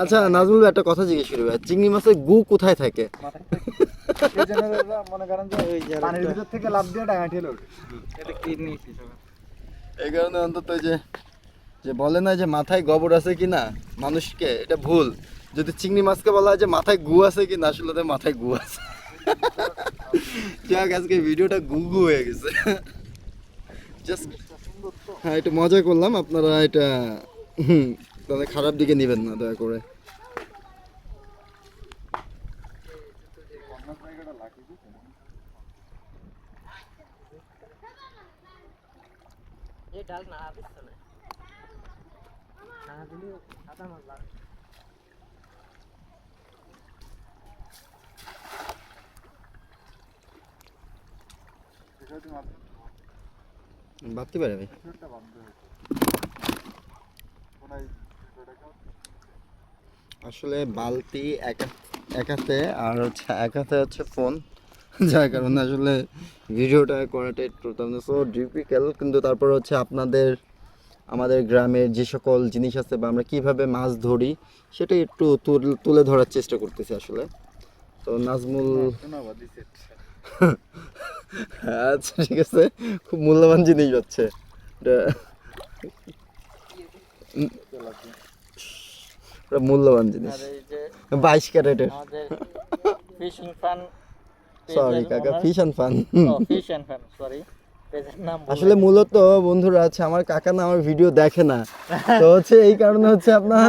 আচ্ছা নাজমুল ভাই, একটা কথা জিজ্ঞেস করি ভাই চিংড়ি মাছের গু কোথায় থাকে? এই মনে করেন যে ওই যে পানির ভিতর থেকে লাফ দিয়ে ডাঙা ঠেলে ওঠে। এটা কিডনি এই কারণে অন্তত যে যে বলে না যে মাথায় গোবর আছে কি না মানুষকে এটা ভুল। যদি চিংড়ি মাছকে বলা হয় যে মাথায় গু আছে কি না আসলে মাথায় গু আছে। যাক আজকে ভিডিওটা গু গু হয়ে গেছে। জাস্ট হ্যাঁ একটু মজা করলাম আপনারা এটা তাহলে খারাপ দিকে নেবেন না দয়া করে। ভাবতে পারে ভাই? আসলে বালতি এক এক হাতে আর হচ্ছে এক হাতে হচ্ছে ফোন যার কারণে আসলে ভিডিওটা করাটা একটু সো ডিফিকাল্ট কিন্তু তারপর হচ্ছে আপনাদের আমাদের গ্রামের যে সকল জিনিস আছে বা আমরা কীভাবে মাছ ধরি সেটা একটু তুলে ধরার চেষ্টা করতেছি আসলে তো নাজমুল আচ্ছা ঠিক আছে খুব মূল্যবান জিনিস হচ্ছে এটা মূল্যবান জিনিস। বাইশ ক্যারেটের। ফিশিং ফান সরি কাকা fish and fun fish and fun sorry আসলে মূলত বন্ধুরা আছে আমার কাকা না আমার ভিডিও দেখে না। তো হচ্ছে এই কারণে হচ্ছে আপনার।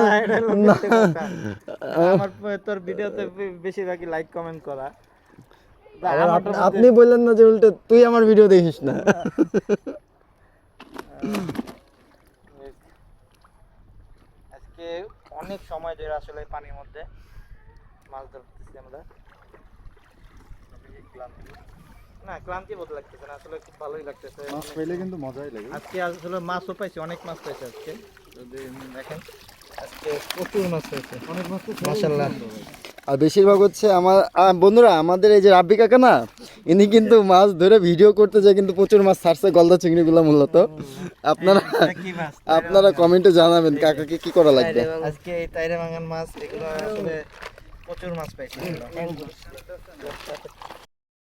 আমার তোর ভিডিওতে বেশিরভাগই লাইক কমেন্ট করা। আপনি বললেন না যে উল্টে তুই আমার ভিডিও দেখিস না। আজকে অনেক সময় ধরে আসলে পানির মধ্যে মাছ ধরতেছি আমরা। না ক্লান্তি বোধ লাগতেছে না আসলে খুব ভালোই লাগতেছে। মাছ পাইলে কিন্তু মজাই লাগে। আজকে আসলে মাছও পাইছি অনেক মাছ পাইছি আজকে। যদি দেখেন আজকে প্রচুর মাছ পাইছে। অনেক মাছ তো মাশাল্লাহ আর বেশিরভাগ হচ্ছে আমার বন্ধুরা আমাদের এই যে রাব্বি কাকা না ইনি কিন্তু মাছ ধরে ভিডিও করতে যায় কিন্তু প্রচুর মাছ ছাড়ছে গলদা চিংড়িগুলো মূলত। আপনারা আপনারা কমেন্টে জানাবেন কাকাকে কি করা লাগবে। আজকে এই তাইরে মাছ এগুলো আসলে প্রচুর মাছ পাইছি।